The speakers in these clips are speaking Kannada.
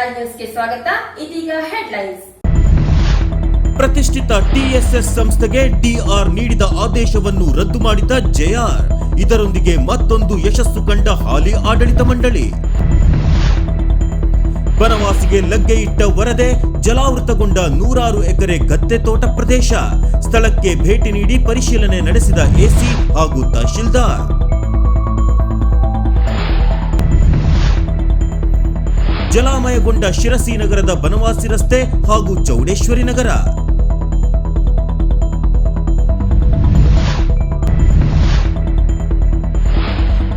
ರಾಜ್ ನ್ಯೂಸ್ಗೆ ಸ್ವಾಗತ. ಇದೀಗ ಹೆಡ್ಲೈನ್ಸ್ ಪ್ರತಿಷ್ಠಿತ ಟಿಎಸ್ಎಸ್ ಸಂಸ್ಥೆಗೆ ಡಿಆರ್ ನೀಡಿದ ಆದೇಶವನ್ನು ರದ್ದು ಮಾಡಿದ ಜೆಆರ್ ಇದರೊಂದಿಗೆ ಮತ್ತೊಂದು ಯಶಸ್ಸು ಕಂಡ ಹಾಲಿ ಆಡಳಿತ ಮಂಡಳಿ. ಬನವಾಸಿಗೆ ಲಗ್ಗೆ ಇಟ್ಟ ವರದೆ ಜಲಾವೃತಗೊಂಡ ನೂರಾರು ಎಕರೆ ಗದ್ದೆ ತೋಟ ಪ್ರದೇಶ. ಸ್ಥಳಕ್ಕೆ ಭೇಟಿ ನೀಡಿ ಪರಿಶೀಲನೆ ನಡೆಸಿದ ಎಸಿ ಹಾಗೂ ತಹಶೀಲ್ದಾರ್. ಜಲಾಮಯಗೊಂಡ ಶಿರಸಿ ನಗರದ ಬನವಾಸಿ ರಸ್ತೆ ಹಾಗೂ ಚೌಡೇಶ್ವರಿ ನಗರ.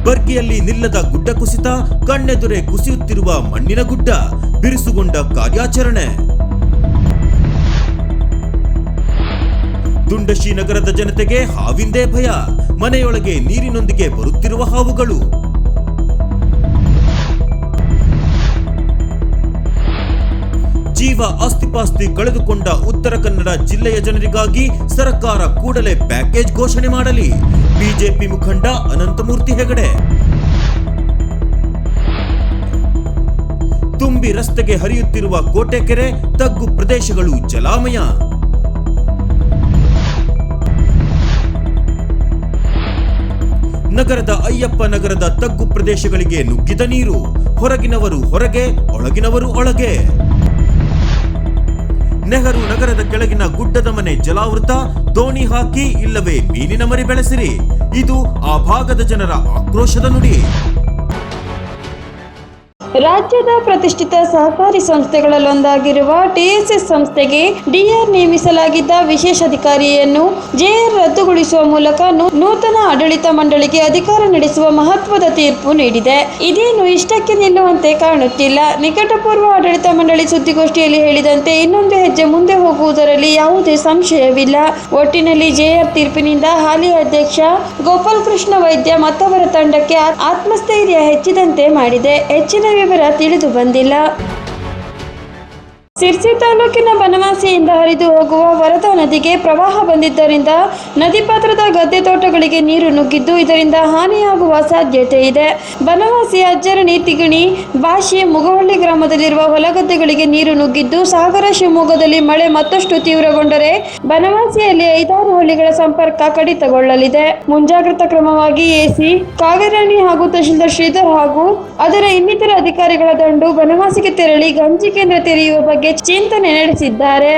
ಬರ್ಗಿಯಲ್ಲಿ ನಿಲ್ಲದ ಗುಡ್ಡ ಕುಸಿತ, ಕಣ್ಣೆದುರೆ ಕುಸಿಯುತ್ತಿರುವ ಮಣ್ಣಿನ ಗುಡ್ಡ, ಬಿರುಸುಗೊಂಡ ಕಾರ್ಯಾಚರಣೆ. ದುಂಡಶಿ ನಗರದ ಜನತೆಗೆ ಹಾವಿಂದೇ ಭಯ, ಮನೆಯೊಳಗೆ ನೀರಿನೊಂದಿಗೆ ಬರುತ್ತಿರುವ ಹಾವುಗಳು. ಜೀವ ಆಸ್ತಿಪಾಸ್ತಿ ಕಳೆದುಕೊಂಡ ಉತ್ತರ ಕನ್ನಡ ಜಿಲ್ಲೆಯ ಜನರಿಗಾಗಿ ಸರ್ಕಾರ ಕೂಡಲೇ ಪ್ಯಾಕೇಜ್ ಘೋಷಣೆ ಮಾಡಲಿ. ಬಿಜೆಪಿ ಮುಖಂಡ ಅನಂತಮೂರ್ತಿ ಹೆಗಡೆ. ತುಂಬಿ ರಸ್ತೆಗೆ ಹರಿಯುತ್ತಿರುವ ಕೋಟೆಕೆರೆ ತಗ್ಗು ಪ್ರದೇಶಗಳು ಜಲಾಮಯ. ನಗರದ ಅಯ್ಯಪ್ಪ ನಗರದ ತಗ್ಗು ಪ್ರದೇಶಗಳಿಗೆ ನುಗ್ಗಿದ ನೀರು. ಹೊರಗಿನವರು ಹೊರಗೆ, ಒಳಗಿನವರು ಒಳಗೆ. ನೆಹರು ನಗರದ ಕೆಳಗಿನ ಗುಡ್ಡದ ಮನೆ ಜಲಾವೃತ, ದೋಣಿ ಹಾಕಿ ಇಲ್ಲವೇ ಮೀನಿನ ಮರಿ ಬೆಳೆಸಿರಿ. ಇದು ಆ ಭಾಗದ ಜನರ ಆಕ್ರೋಶದ ನುಡಿ. ರಾಜ್ಯದ ಪ್ರತಿಷ್ಠಿತ ಸಹಕಾರಿ ಸಂಸ್ಥೆಗಳಲ್ಲೊಂದಾಗಿರುವ ಟಿಎಸ್ಎಸ್ ಸಂಸ್ಥೆಗೆ ಡಿಆರ್ ನೇಮಿಸಲಾಗಿದ್ದ ವಿಶೇಷಾಧಿಕಾರಿಯನ್ನು ಜೆಆರ್ ರದ್ದುಗೊಳಿಸುವ ಮೂಲಕ ನೂತನ ಆಡಳಿತ ಮಂಡಳಿಗೆ ಅಧಿಕಾರ ನಡೆಸುವ ಮಹತ್ವದ ತೀರ್ಪು ನೀಡಿದೆ. ಇದೇನು ಇಷ್ಟಕ್ಕೆ ನಿಲ್ಲುವಂತೆ ಕಾಣುತ್ತಿಲ್ಲ. ನಿಕಟಪೂರ್ವ ಆಡಳಿತ ಮಂಡಳಿ ಸುದ್ದಿಗೋಷ್ಠಿಯಲ್ಲಿ ಹೇಳಿದಂತೆ ಇನ್ನೊಂದು ಹೆಜ್ಜೆ ಮುಂದೆ ಹೋಗುವುದರಲ್ಲಿ ಯಾವುದೇ ಸಂಶಯವಿಲ್ಲ. ಒಟ್ಟಿನಲ್ಲಿ ಜೆಆರ್ ತೀರ್ಪಿನಿಂದ ಹಾಲಿ ಅಧ್ಯಕ್ಷ ಗೋಪಾಲ್ ಕೃಷ್ಣ ವೈದ್ಯ ಮತ್ತವರ ತಂಡಕ್ಕೆ ಆತ್ಮಸ್ಥೈರ್ಯ ಹೆಚ್ಚಿದಂತೆ ಮಾಡಿದೆ. ಹೆಚ್ಚಿನ ವಿವರ ತಿಳಿದು ಬಂದಿಲ್ಲ. ಸಿರ್ಸಿ ತಾಲೂಕಿನ ಬನವಾಸಿಯಿಂದ ಹರಿದು ಹೋಗುವ ವರದಾ ನದಿಗೆ ಪ್ರವಾಹ ಬಂದಿದ್ದರಿಂದ ನದಿ ಪಾತ್ರದ ಗದ್ದೆ ತೋಟಗಳಿಗೆ ನೀರು ನುಗ್ಗಿದ್ದು ಇದರಿಂದ ಹಾನಿಯಾಗುವ ಸಾಧ್ಯತೆ ಇದೆ. ಬನವಾಸಿ ಅಜ್ಜರಣಿ ತಿಗಣಿ ಭಾಷೆ ಮುಗವಳ್ಳಿ ಗ್ರಾಮದಲ್ಲಿರುವ ಹೊಲಗದ್ದೆಗಳಿಗೆ ನೀರು ನುಗ್ಗಿದ್ದು ಸಾಗರ ಶಿವಮೊಗ್ಗದಲ್ಲಿ ಮಳೆ ಮತ್ತಷ್ಟು ತೀವ್ರಗೊಂಡರೆ ಬನವಾಸಿಯಲ್ಲಿ ಐದಾರು ಹಳ್ಳಿಗಳ ಸಂಪರ್ಕ ಕಡಿತಗೊಳ್ಳಲಿದೆ. ಮುಂಜಾಗ್ರತಾ ಕ್ರಮವಾಗಿ ಎಸಿ ಕಾವೇರಾಣಿ ಹಾಗೂ ತಹಶೀಲ್ದಾರ್ ಶ್ರೀಧರ್ ಹಾಗೂ ಅದರ ಇನ್ನಿತರ ಅಧಿಕಾರಿಗಳ ದಂಡು ಬನವಾಸಿಗೆ ತೆರಳಿ ಗಂಜಿ ಕೇಂದ್ರ ತೆರೆಯುವ ಬಗ್ಗೆ ಚಿಂತನೆ ನಡೆಸಿದ್ದಾರೆ.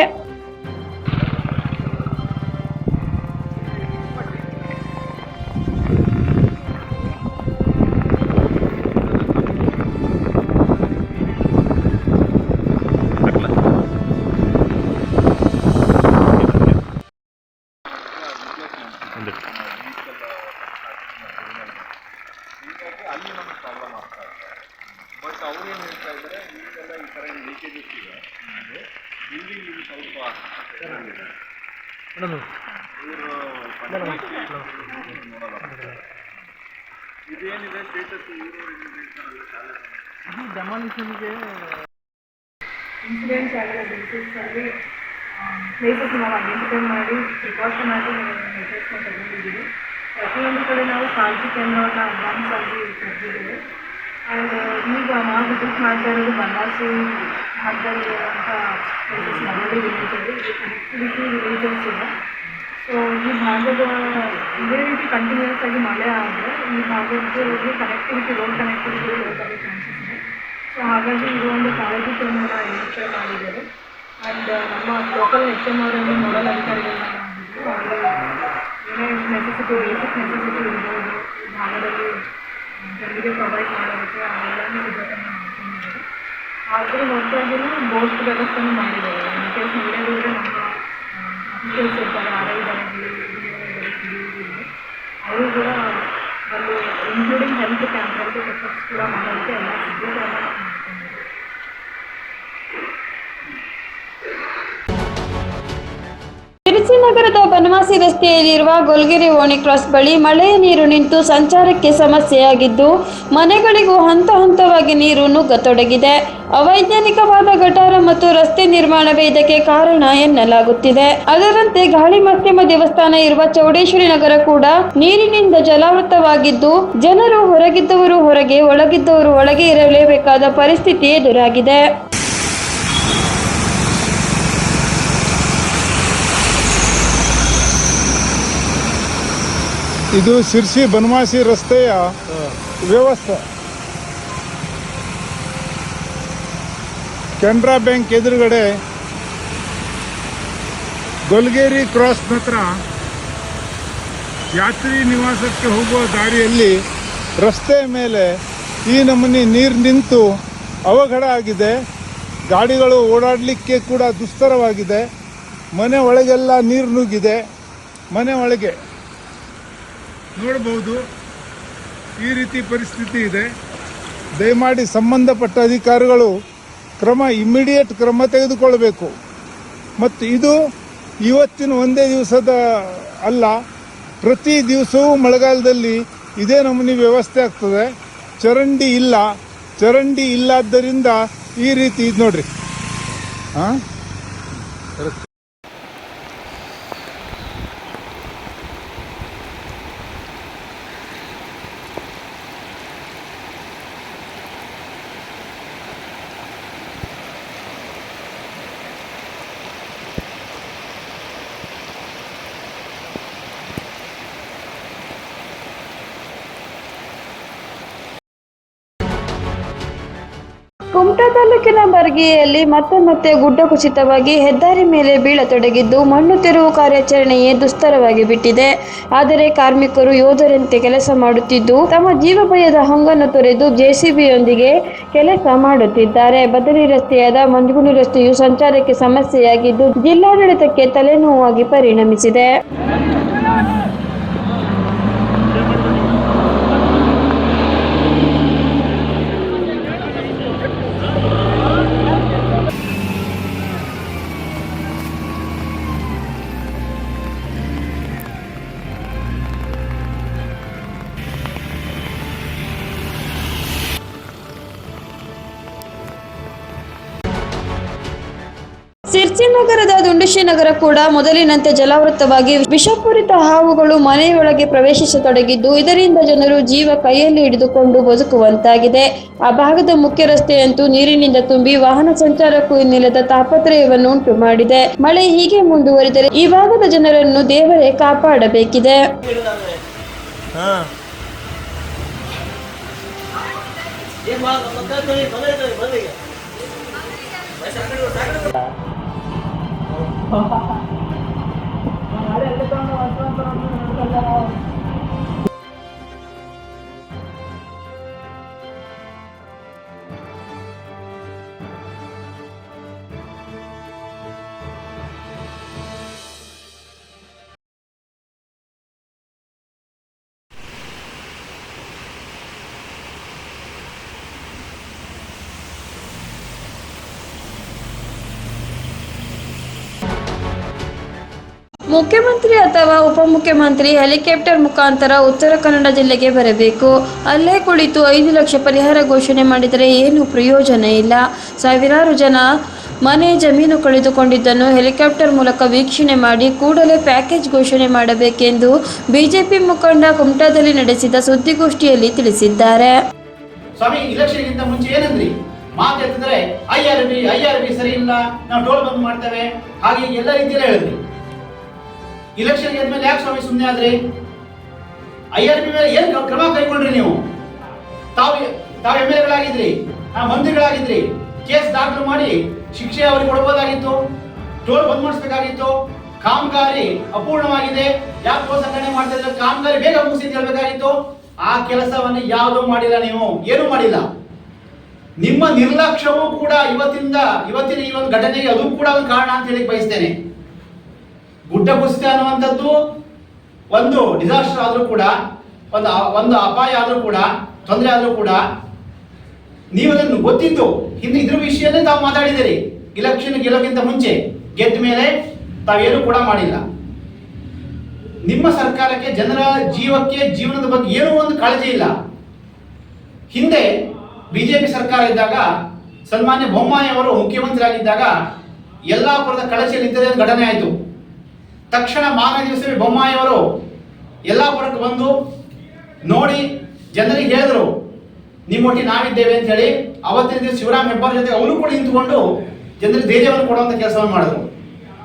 ಅವ್ರು ಏನು ಹೇಳ್ತಾ ಇದ್ದಾರೆ ಈಗೆಲ್ಲ ಈ ಥರ ಲೀಕೇಜಸ್ ಇದೆ ಬಿಲ್ಡಿಂಗ್ ಇದು ಸ್ವಲ್ಪ. ಇವರು ಇದೇನಿದೆ ಸ್ಟೇಟಸ್ ಇವರು ಇದು ಡೆಮಾಲಿಷನ್ಗೆ ಇನ್ಸಿಡೆಂಟ್ಸ್ ಆಗಿರೋ ಬೇಸಿಸಲ್ಲಿ ಪ್ಲೇಸಸ್ ನಾವು ಐಡೆಂಟಿಫೈ ಮಾಡಿ ಪ್ರಿಕಾಷನ್ ಆಗಿ ಮೆಷರ್ಸ್ನ ತಗೊಂಡಿದ್ದೀವಿ. ಪ್ರತಿಯೊಂದು ಕಡೆ ನಾವು ಕಾಳಜಿ ಕೇಂದ್ರವನ್ನು ಅಡ್ವಾನ್ಸ್ ಆಗಿ ತೆಗೆದಿದ್ದೀವಿ. ಈಗ ನಾವು ವಿಸಿಟ್ ಮಾಡ್ತಾ ಇರೋದು ಬನವಾಸಿ ಭಾಗದಲ್ಲಿ ಇರುವಂಥ ಪ್ಲೇಸಸ್ ಮರಳಿ ವಿಲೇಜಲ್ಲಿ ಇದು ಕನೆಕ್ಟಿವಿಟಿ ವಿಲೇಜಸ್ ಇದೆ. ಸೊ ಈ ಭಾಗದ ಇದೇ ರೀತಿ ಕಂಟಿನ್ಯೂಸ್ ಆಗಿ ಮಳೆ ಆದರೆ ಈ ಭಾಗದಲ್ಲಿ ಕನೆಕ್ಟಿವಿಟಿ ರೋಡ್ ಕನೆಕ್ಟಿವಿಟಿ ಇರೋದಾಗಿ ಚಾನ್ಸಸ್ ಇದೆ. ಸೊ ಹಾಗಾಗಿ ಇದು ಒಂದು ಕಾಳಜಿ ಕೇಂದ್ರನ ಐಡೆಂಟಿಫೈ ಮಾಡಿದ್ದಾರೆ. ಆ್ಯಂಡ್ ನಮ್ಮ ಲೋಕಲ್ ಎಚ್ ಎಂ ಅವರನ್ನು ನೋಡಲ್ ಅಧಿಕಾರಿಗಳನ್ನ ಮಾಡಿದ್ರು ಅವರು ಏನೇ ನೆಸೆಸಿಟಿ ಬೇಸಿಕ್ ನೆಸೆಸಿಟಿ ಇರ್ಬೋದು, ಈ ಭಾಗದಲ್ಲಿ ಜನರಿಗೆ ಪ್ರೊವೈಡ್ ಮಾಡೋದಕ್ಕೆ ಅವೆಲ್ಲನೂ ಸಿದ್ಧತೆಯನ್ನು ಮಾಡ್ಕೊಂಡಿದ್ದಾರೆ ಆದರೂ ಹೊರತಾಗಿ ಬೋಟ್ ವ್ಯವಸ್ಥೆನೂ ಮಾಡಿದ್ದಾರೆ ಇನ್ ಕೇಸ್ ಇಲ್ಲದಿದ್ದರೆ ನಮ್ಮ ಅಫಿಷಿಯಲ್ಸ್ ಇರ್ತಾರೆ ಆರ್ ಐ ಇದ್ದಾರೆ ಅವರು ಕೂಡ ಒಂದು including health camp health checkups ಕೂಡ ಮಾಡೋದಕ್ಕೆ ಎಲ್ಲ ಸಿದ್ಧತೆಯನ್ನು ನಗರದ ಬನವಾಸಿ ರಸ್ತೆಯಲ್ಲಿರುವ ಗೊಲ್ಗೆರೆ ಓಣಿ ಕ್ರಾಸ್ ಬಳಿ ಮಳೆಯ ನೀರು ನಿಂತು ಸಂಚಾರಕ್ಕೆ ಸಮಸ್ಯೆಯಾಗಿದ್ದು, ಮನೆಗಳಿಗೂ ಹಂತ ಹಂತವಾಗಿ ನೀರು ನುಗ್ಗತೊಡಗಿದೆ. ಅವೈಜ್ಞಾನಿಕವಾದ ಗಟಾರ ಮತ್ತು ರಸ್ತೆ ನಿರ್ಮಾಣವೇ ಇದಕ್ಕೆ ಕಾರಣ ಎನ್ನಲಾಗುತ್ತಿದೆ. ಅದರಂತೆ ಗಾಳಿ ಮಾಧ್ಯಮ ದೇವಸ್ಥಾನ ಇರುವ ಚೌಡೇಶ್ವರಿ ನಗರ ಕೂಡ ನೀರಿನಿಂದ ಜಲಾವೃತವಾಗಿದ್ದು, ಜನರು ಹೊರಗಿದ್ದವರು ಹೊರಗೆ, ಒಳಗಿದ್ದವರು ಒಳಗೆ ಇರಲೇಬೇಕಾದ ಪರಿಸ್ಥಿತಿ ಎದುರಾಗಿದೆ. ಇದು ಶಿರ್ಸಿ ಬನವಾಸಿ ರಸ್ತೆಯ ವ್ಯವಸ್ಥೆ. ಕೆನರಾ ಬ್ಯಾಂಕ್ ಎದುರುಗಡೆ ಗೊಲ್ಗೇರಿ ಕ್ರಾಸ್ ಹತ್ರ ಯಾತ್ರಿ ನಿವಾಸಕ್ಕೆ ಹೋಗುವ ದಾರಿಯಲ್ಲಿ ರಸ್ತೆ ಮೇಲೆ ಈ ನಮೂನಿ ನೀರು ನಿಂತು ಅವಘಡ ಆಗಿದೆ. ಗಾಡಿಗಳು ಓಡಾಡಲಿಕ್ಕೆ ಕೂಡ ದುಸ್ತರವಾಗಿದೆ. ಮನೆ ಒಳಗೆಲ್ಲ ನೀರು ನುಗ್ಗಿದೆ. ಮನೆ ಒಳಗೆ ನೋಡಬಹುದು. ಈ ರೀತಿ ಪರಿಸ್ಥಿತಿ ಇದೆ. ದಯಮಾಡಿ ಸಂಬಂಧಪಟ್ಟ ಅಧಿಕಾರಿಗಳು ಕ್ರಮ ಇಮ್ಮಿಡಿಯೇಟ್ ಕ್ರಮ ತೆಗೆದುಕೊಳ್ಬೇಕು ಮತ್ತು ಇದು ಇವತ್ತಿನ ಒಂದೇ ದಿವಸದ ಅಲ್ಲ, ಪ್ರತಿ ದಿವಸವೂ ಮಳೆಗಾಲದಲ್ಲಿ ಇದೇ ನಮೂನೆ ವ್ಯವಸ್ಥೆ ಆಗ್ತದೆ. ಚರಂಡಿ ಇಲ್ಲ. ಚರಂಡಿ ಇಲ್ಲದ್ದರಿಂದ ಈ ರೀತಿ ಇದು ನೋಡ್ರಿ. ಹಾಂ ಕುಮಟಾ ತಾಲೂಕಿನ ಬರ್ಗಿಯಲ್ಲಿ ಮತ್ತೆ ಮತ್ತೆ ಗುಡ್ಡ ಕುಸಿತವಾಗಿ ಹೆದ್ದಾರಿ ಮೇಲೆ ಬೀಳತೊಡಗಿದ್ದು ಮಣ್ಣು ತೆರವು ಕಾರ್ಯಾಚರಣೆಯೇ ದುಸ್ತರವಾಗಿ ಬಿಟ್ಟಿದೆ. ಆದರೆ ಕಾರ್ಮಿಕರು ಯೋಧರಂತೆ ಕೆಲಸ ಮಾಡುತ್ತಿದ್ದು ತಮ್ಮ ಜೀವ ಭಯದ ಹಂಗನ್ನು ತೊರೆದು ಜೆಸಿಬಿಯೊಂದಿಗೆ ಕೆಲಸ ಮಾಡುತ್ತಿದ್ದಾರೆ. ಬದಲಿ ರಸ್ತೆಯಾದ ಮಂಜುಗುಣಿ ರಸ್ತೆಯು ಸಂಚಾರಕ್ಕೆ ಸಮಸ್ಯೆಯಾಗಿದ್ದು ಜಿಲ್ಲಾಡಳಿತಕ್ಕೆ ತಲೆನೋವಾಗಿ ಪರಿಣಮಿಸಿದೆ. ಸಿರ್ಸಿ ನಗರದ ದುಂಡಿಶಿ ನಗರ ಕೂಡ ಮೊದಲಿನಂತೆ ಜಲಾವೃತವಾಗಿ ವಿಷಪೂರಿತ ಹಾವುಗಳು ಮನೆಯೊಳಗೆ ಪ್ರವೇಶಿಸತೊಡಗಿದ್ದು, ಇದರಿಂದ ಜನರು ಜೀವ ಕೈಯಲ್ಲಿ ಹಿಡಿದುಕೊಂಡು ಬದುಕುವಂತಾಗಿದೆ. ಆ ಭಾಗದ ಮುಖ್ಯ ರಸ್ತೆಯಂತೂ ನೀರಿನಿಂದ ತುಂಬಿ ವಾಹನ ಸಂಚಾರಕ್ಕೂ ನಿಲ್ಲದ ತಾಪತ್ರಯವನ್ನು ಉಂಟು ಮಾಡಿದೆ. ಮಳೆ ಹೀಗೆ ಮುಂದುವರಿದರೆ ಈ ಭಾಗದ ಜನರನ್ನು ದೇವರೇ ಕಾಪಾಡಬೇಕಿದೆ. ఎంత ಮುಖ್ಯಮಂತ್ರಿ ಅಥವಾ ಉಪಮುಖ್ಯಮಂತ್ರಿ ಹೆಲಿಕಾಪ್ಟರ್ ಮುಖಾಂತರ ಉತ್ತರ ಕನ್ನಡ ಜಿಲ್ಲೆಗೆ ಬರಬೇಕು. ಅಲ್ಲೇ ಕುಳಿತು ಐದು ಲಕ್ಷ ಪರಿಹಾರ ಘೋಷಣೆ ಮಾಡಿದರೆ ಏನು ಪ್ರಯೋಜನ ಇಲ್ಲ. ಸಾವಿರಾರು ಜನ ಮನೆ ಜಮೀನು ಕಳೆದುಕೊಂಡಿದ್ದನ್ನು ಹೆಲಿಕಾಪ್ಟರ್ ಮೂಲಕ ವೀಕ್ಷಣೆ ಮಾಡಿ ಕೂಡಲೇ ಪ್ಯಾಕೇಜ್ ಘೋಷಣೆ ಮಾಡಬೇಕೆಂದು ಬಿಜೆಪಿ ಮುಖಂಡ ಕುಮಟಾದಲ್ಲಿ ನಡೆಸಿದ ಸುದ್ದಿಗೋಷ್ಠಿಯಲ್ಲಿ ತಿಳಿಸಿದ್ದಾರೆ. ಸ್ವಾಮಿ I R B, I R B ಸರಿ ಇಲ್ಲ, ನಾವು ಟೋಲ್ ಬಂದ್ ಮಾಡ್ತೇವೆ. ಹಾಗೆ ಎಲ್ಲ ರೀತಿಯಲ್ಲಿ ಹೇಳಿದ್ರಿ. ಇಲೆಕ್ಷನ್ ಗೆದ್ಮೇಲೆ ಯಾಕೆ ಸ್ವಾಮಿ ಸುಮ್ಮನೆ ಆದ್ರಿ? ಐ ಆರ್ ಬಿ ಮೇಲೆ ಏನ್ ಕ್ರಮ ಕೈಗೊಂಡ್ರಿ ನೀವು? ತಾವು ತಾವು ಎಂ ಎಲ್ ಎಗಳಾಗಿದ್ರಿ ಮಂತ್ರಿಗಳಾಗಿದ್ರಿ, ಕೇಸ್ ದಾಖಲು ಮಾಡಿ ಶಿಕ್ಷೆ ಅವರಿಗೆ ಕೊಡಬಹುದಾಗಿತ್ತು ಟೋಲ್ ಬಂದ್ ಮಾಡಿಸ್ಬೇಕಾಗಿತ್ತು ಕಾಮಗಾರಿ ಅಪೂರ್ಣವಾಗಿದೆ, ಯಾಕೆ ಸಂಘಟನೆ ಮಾಡ್ತಾ ಇದ್ರೆ ಕಾಮಗಾರಿ ಬೇಗ ಮುಗಿಸಿ ಹೇಳ್ಬೇಕಾಗಿತ್ತು. ಆ ಕೆಲಸವನ್ನು ಯಾವುದೂ ಮಾಡಿಲ್ಲ ನೀವು, ಏನು ಮಾಡಿಲ್ಲ. ನಿಮ್ಮ ನಿರ್ಲಕ್ಷ್ಯವೂ ಕೂಡ ಇವತ್ತಿಂದ, ಇವತ್ತಿನ ಈ ಒಂದು ಘಟನೆಗೆ ಅದು ಕೂಡ ಒಂದು ಕಾರಣ ಅಂತ ಹೇಳಿ ಬಯಸ್ತೇನೆ. ಗುಡ್ಡ ಕುಸಿತ ಅನ್ನುವಂಥದ್ದು ಒಂದು ಡಿಸಾಸ್ಟರ್ ಆದರೂ ಕೂಡ, ಒಂದು ಒಂದು ಅಪಾಯ ಆದರೂ ಕೂಡ, ತೊಂದರೆ ಆದರೂ ಕೂಡ ನೀವು ಅದನ್ನು ಗೊತ್ತಿದ್ದು. ಹಿಂದೆ ಇದ್ರ ವಿಷಯನೇ ತಾವು ಮಾತಾಡಿದಿರಿ ಇಲೆಕ್ಷನ್ ಗೆಲ್ಲೋಕ್ಕಿಂತ ಮುಂಚೆ ಗೆದ್ದ ಮೇಲೆ ತಾವೇನು ಕೂಡ ಮಾಡಿಲ್ಲ. ನಿಮ್ಮ ಸರ್ಕಾರಕ್ಕೆ, ಜನರ ಜೀವಕ್ಕೆ, ಜೀವನದ ಬಗ್ಗೆ ಏನೂ ಒಂದು ಕಾಳಜಿ ಇಲ್ಲ. ಹಿಂದೆ ಬಿಜೆಪಿ ಸರ್ಕಾರ ಇದ್ದಾಗ, ಸನ್ಮಾನ್ಯ ಬೊಮ್ಮಾಯಿ ಅವರು ಮುಖ್ಯಮಂತ್ರಿ ಆಗಿದ್ದಾಗ ಯಲ್ಲಾಪುರದ ಕಳಚಿಯಲ್ಲಿ ಇಂಥದೇ ಘಟನೆ ಆಯಿತು. ತಕ್ಷಣ ದಿವಸವೇ ಬೊಮ್ಮಾಯಿಯವರು ಯಲ್ಲಾಪುರಕ್ಕೆ ಬಂದು ನೋಡಿ ಜನರಿಗೆ ಹೇಳಿದ್ರು ನಿಮ್ಮೊಟ್ಟಿಗೆ ನಾವಿದ್ದೇವೆ ಅಂತ ಹೇಳಿ ಅವತ್ತಿನ ದಿವಸ ಶಿವರಾಮ್ ಹೆಬ್ಬಾರ್ ಜೊತೆ ಅವರು ಕೂಡ ನಿಂತುಕೊಂಡು ಜನರಿಗೆ ಧೈರ್ಯವನ್ನು ಕೊಡುವಂತ ಕೆಲಸವನ್ನು ಮಾಡಿದ್ರು.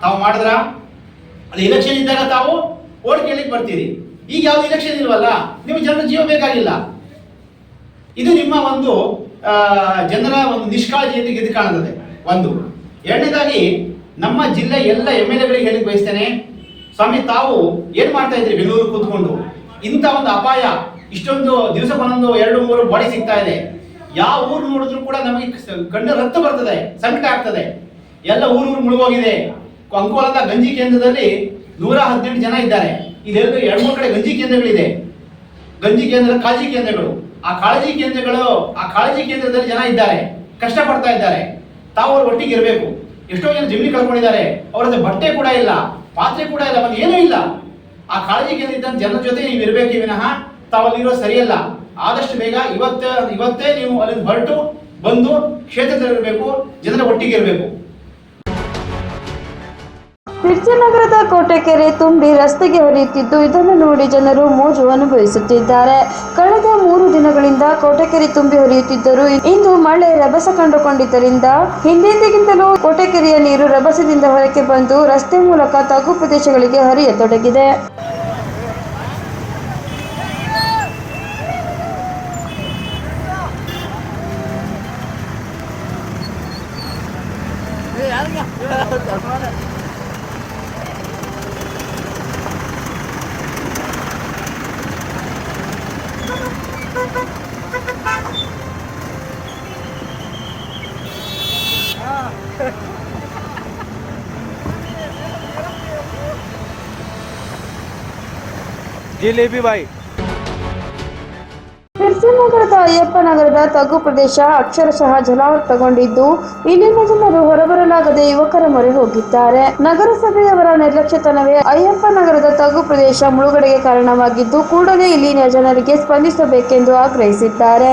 ತಾವು ಮಾಡಿದ್ರ? ಅದು ಎಲೆಕ್ಷನ್ ಇದ್ದಾಗ ತಾವು ಓಟ್ ಕೇಳಿಕ್ಕೆ ಬರ್ತೀರಿ. ಈಗ ಯಾವ್ದು ಎಲೆಕ್ಷನ್ ಇಲ್ವಲ್ಲ ನಿಮ್ಮ ಜನರ ಜೀವ ಬೇಕಾಗಿಲ್ಲ. ಇದು ನಿಮ್ಮ ಒಂದು ಜನರ ಒಂದು ನಿಷ್ಕಾಳಜಿಯಿಂದ ಇದು ಕಾಣುತ್ತದೆ ಒಂದು. ಎರಡನೇದಾಗಿ, ನಮ್ಮ ಜಿಲ್ಲೆ ಎಲ್ಲ ಎಂ ಎಲ್ ಎಗಳಿಗೆ ಹೇಳಿಕ್ ಬಯಸ್ತೇನೆ ಸ್ವಾಮಿ, ತಾವು ಏನ್ ಮಾಡ್ತಾ ಇದ್ರಿ ಬೆಂಗಳೂರು ಕೂತ್ಕೊಂಡು? ಇಂಥ ಒಂದು ಅಪಾಯ, ಇಷ್ಟೊಂದು ದಿವಸಕ್ಕೊಂದೊಂದು ಎರಡು ಮೂರು ಬಾಡಿ ಸಿಗ್ತಾ ಇದೆ. ಯಾವ ಊರು ನೋಡಿದ್ರು ಕೂಡ ನಮಗೆ ಕಣ್ಣು ರಕ್ತ ಬರ್ತದೆ, ಸಂಕಟ ಆಗ್ತದೆ. ಎಲ್ಲ ಊರೂರು ಮುಳುಗೋಗಿದೆ. ಅಂಕೋಲದ ಗಂಜಿ ಕೇಂದ್ರದಲ್ಲಿ ನೂರ ಹದಿನೆಂಟು ಜನ ಇದ್ದಾರೆ. ಇದೆಲ್ಲ ಎರಡು ಮೂರು ಕಡೆ ಗಂಜಿ ಕೇಂದ್ರಗಳಿದೆ. ಗಂಜಿ ಕೇಂದ್ರ, ಕಾಳಜಿ ಕೇಂದ್ರಗಳು. ಆ ಕಾಳಜಿ ಕೇಂದ್ರಗಳು, ಆ ಕಾಳಜಿ ಕೇಂದ್ರದಲ್ಲಿ ಜನ ಇದ್ದಾರೆ. ಕಷ್ಟ ಪಡ್ತಾ ಇದ್ದಾರೆ. ತಾವು ಅವ್ರ ಒಟ್ಟಿಗೆ ಇರಬೇಕು. ಎಷ್ಟೋ ಜನ ಜಮೀನು ಕಳ್ಕೊಂಡಿದ್ದಾರೆ. ಅವರದ್ದು ಬಟ್ಟೆ ಕೂಡ ಇಲ್ಲ. ಪಾತ್ರೆ ಕೂಡ ಇಲ್ಲ, ಮತ್ತೆ ಏನೂ ಇಲ್ಲ. ಆ ಕಾಳಜಿ ಕೇಂದ್ರ ಇದ್ದಂತ ಜನರ ಜೊತೆ ನೀವು ಇರಬೇಕು ವಿನಃ ತಾವಲ್ಲಿರೋ ಸರಿಯಲ್ಲ. ಆದಷ್ಟು ಬೇಗ ಇವತ್ತೇ ಇವತ್ತೇ ನೀವು ಅಲ್ಲಿಂದ ಹೊರಟು ಬಂದು ಕ್ಷೇತ್ರದಲ್ಲಿರಬೇಕು, ಜನರ ಒಟ್ಟಿಗೆ ಇರಬೇಕು. ತಿರ್ಚಿ ನಗರದ ಕೋಟೆಕೆರೆ ತುಂಬಿ ರಸ್ತೆಗೆ ಹರಿಯುತ್ತಿದ್ದು, ಇದನ್ನು ನೋಡಿ ಜನರು ಮೋಜು ಅನುಭವಿಸುತ್ತಿದ್ದಾರೆ. ಕಳೆದ ಮೂರು ದಿನಗಳಿಂದ ಕೋಟೆಕೆರೆ ತುಂಬಿ ಹರಿಯುತ್ತಿದ್ದರು, ಇಂದು ಮಳೆ ರಭಸ ಕಂಡುಕೊಂಡಿದ್ದರಿಂದ ಹಿಂದೆಂದಿಗಿಂತಲೂ ಕೋಟೆಕೆರೆಯ ನೀರು ರಭಸದಿಂದ ಹೊರಕ್ಕೆ ಬಂದು ರಸ್ತೆ ಮೂಲಕ ತಗ್ಗು ಪ್ರದೇಶಗಳಿಗೆ ಹರಿಯತೊಡಗಿದೆ. ಜಿಲೇಬಿಬಾಯಿ ನಗರದ ಅಯ್ಯಪ್ಪ ನಗರದ ತಗ್ಗು ಪ್ರದೇಶ ಅಕ್ಷರಶಃ ಜಲಾವೃತಗೊಂಡಿದ್ದು ಇಲ್ಲಿನ ಜನರು ಹೊರಬರಲಾಗದೆ ಯುವಕರ ಮೊರೆ ಹೋಗಿದ್ದಾರೆ. ನಗರಸಭೆಯವರ ನಿರ್ಲಕ್ಷ್ಯತನವೇ ಅಯ್ಯಪ್ಪ ನಗರದ ತಗ್ಗು ಪ್ರದೇಶ ಮುಳುಗಡೆಗೆ ಕಾರಣವಾಗಿದ್ದು ಕೂಡಲೇ ಇಲ್ಲಿನ ಜನರಿಗೆ ಸ್ಪಂದಿಸಬೇಕೆಂದು ಆಗ್ರಹಿಸಿದ್ದಾರೆ.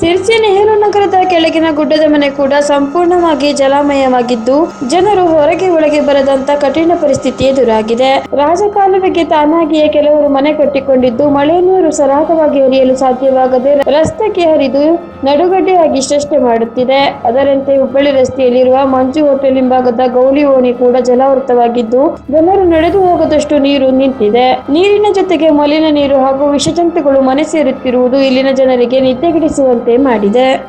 ಸಿರ್ಸಿ ನೆಹರು ನಗರದ ಕೆಳಗಿನ ಗುಡ್ಡದ ಮನೆ ಕೂಡ ಸಂಪೂರ್ಣವಾಗಿ ಜಲಮಯವಾಗಿದ್ದು, ಜನರು ಹೊರಗೆ ಒಳಗೆ ಬರದಂತ ಕಠಿಣ ಪರಿಸ್ಥಿತಿ ಎದುರಾಗಿದೆ. ರಾಜಕಾಲುವೆಗೆ ತಾನಾಗಿಯೇ ಕೆಲವರು ಮನೆ ಕಟ್ಟಿಕೊಂಡಿದ್ದು, ಮಳೆ ನೀರು ಸರಾಗವಾಗಿ ಹರಿಯಲು ಸಾಧ್ಯವಾಗದೆ ರಸ್ತೆಗೆ ಹರಿದು ನಡುಗಡ್ಡೆಯಾಗಿ ಸೃಷ್ಟಿ ಮಾಡುತ್ತಿದೆ. ಅದರಂತೆ ಹುಬ್ಬಳ್ಳಿ ರಸ್ತೆಯಲ್ಲಿರುವ ಮಂಜು ಹೋಟೆಲ್ ಹಿಂಭಾಗದ ಗೌಲಿ ಓಣಿ ಕೂಡ ಜಲಾವೃತವಾಗಿದ್ದು, ಜನರು ನಡೆದು ಹೋಗದಷ್ಟು ನೀರು ನಿಂತಿದೆ. ನೀರಿನ ಜೊತೆಗೆ ಮಲಿನ ನೀರು ಹಾಗೂ ವಿಷಜಂತುಗಳು ಮನೆ ಸೇರುತ್ತಿರುವುದು ಇಲ್ಲಿನ ಜನರಿಗೆ ನಿದ್ದೆಗೆಡಿಸುವಂತೆ ಮಾಡಿದೆ.